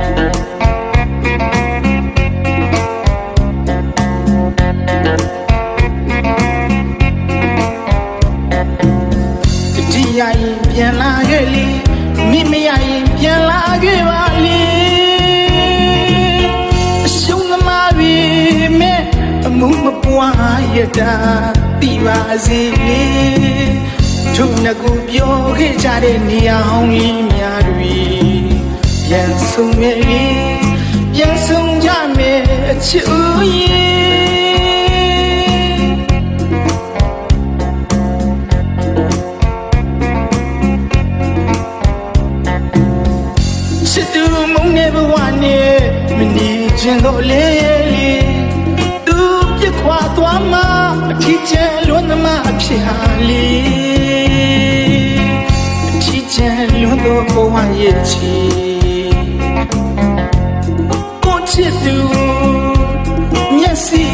တတိယရင်ပြန်လာခဲ့လေမိမရရင်ပြန်လာခဲ့ပါလေအရှုံးသမားပြီမဲ့အမှုမပွားရတာတိပါစေလေထုံငကူပြောခဲ့ကြတဲ့နေရာဟောင်းလေးများတွေ ပြန်ဆုံးမယ်လေပြန်ဆုံးကြမယ်အချစ်ဦးရဲ့စစ်တူမုန်းနေဘဝနဲ့မနေခြင်းတော့လေလေသူပြစ်ခွာသွားမှအထီးကျန်လွန်းသမားအဖြစ်ဟာလေအထီးကျန်လွန်းသောဘဝရဲ့ချီ ကိုချစ်သူမျက်စိ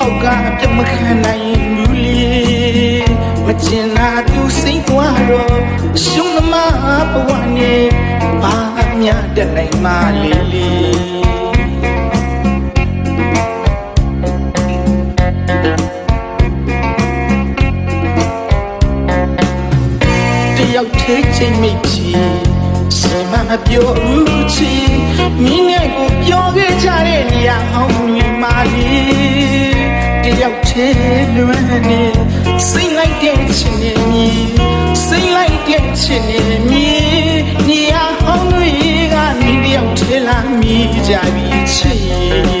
အောက်ကပြတ်မခံနိုင်ဘူးလေမကျင်နာသူစိတ်ကွာတော့ရှုံးသမားဘဝနဲ့ဘာမြတ်တဲ့နိုင်မလေးလေးတယောက်သေးချိန်မိတ်ချီစီ မမပြောဘူးချီမင်းနဲ့ကိုပြောခဲ့ကြတဲ့နေရာဟောင်းကြီးမာလီတယောက်သေးလွမ်းနေစိတ်လိုက်တဲ့ချင်နေမီစိတ်လိုက်တဲ့ချင်နေမီနေရာဟောင်းကြီးကမင်းတယောက်သေးလာမိကြပြီချီ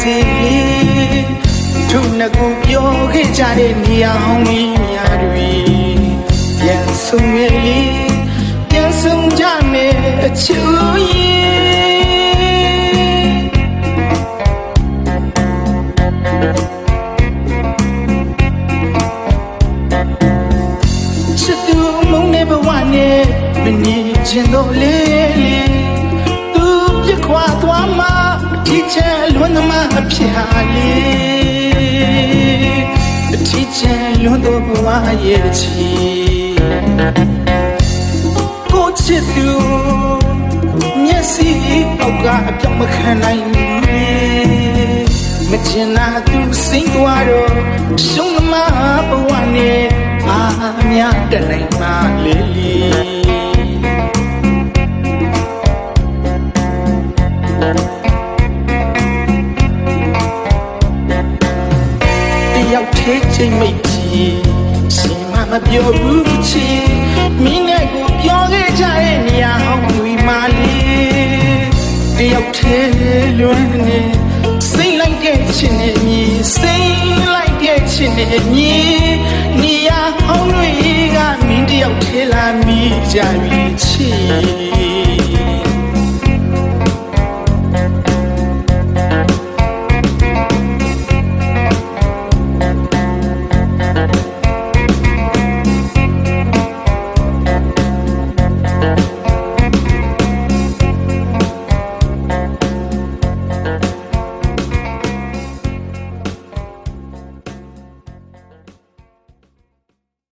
စေလေထုံငကူပြောခဲ့ကြတဲ့နေရာဟောင်းကြီးများတွေပြန်ဆုံးရဲ့လေပြန်ဆုံးကြမယ်အချူရဲ့ချစ်သူမုန်းတဲ့ဘဝနဲ့မနေခြင်းတော့လေ လွန်းသမားအဖြစ်ဟာလေအထီးကျန်လွန်းသောဘဝရဲ့ချီကိုချစ်သူမျက်စိအောက်ကအပြောင်းမခံနိုင်ဘူးလေမချင်နာသူစိတ်သွားတော့ရှုံးသမားဘဝနဲ့အာမြတ်တနိုင်မလေးလီ တယောက်သေးချိန်မိတ်ကြီးရှင်မမပြောဘူးချီမင်းနဲ့ကိုပြောခဲ့ကြတဲ့နေရာဟောင်းကြီးမာလီတယောက်သေးလွန်းနေစိတ်လိုက်တဲ့ချင်နေမြည်စိတ်လိုက်တဲ့ချင်နေမြည်နေရာဟောင်းတွေကမင်းတယောက်သေးလာမိကြပြီချီ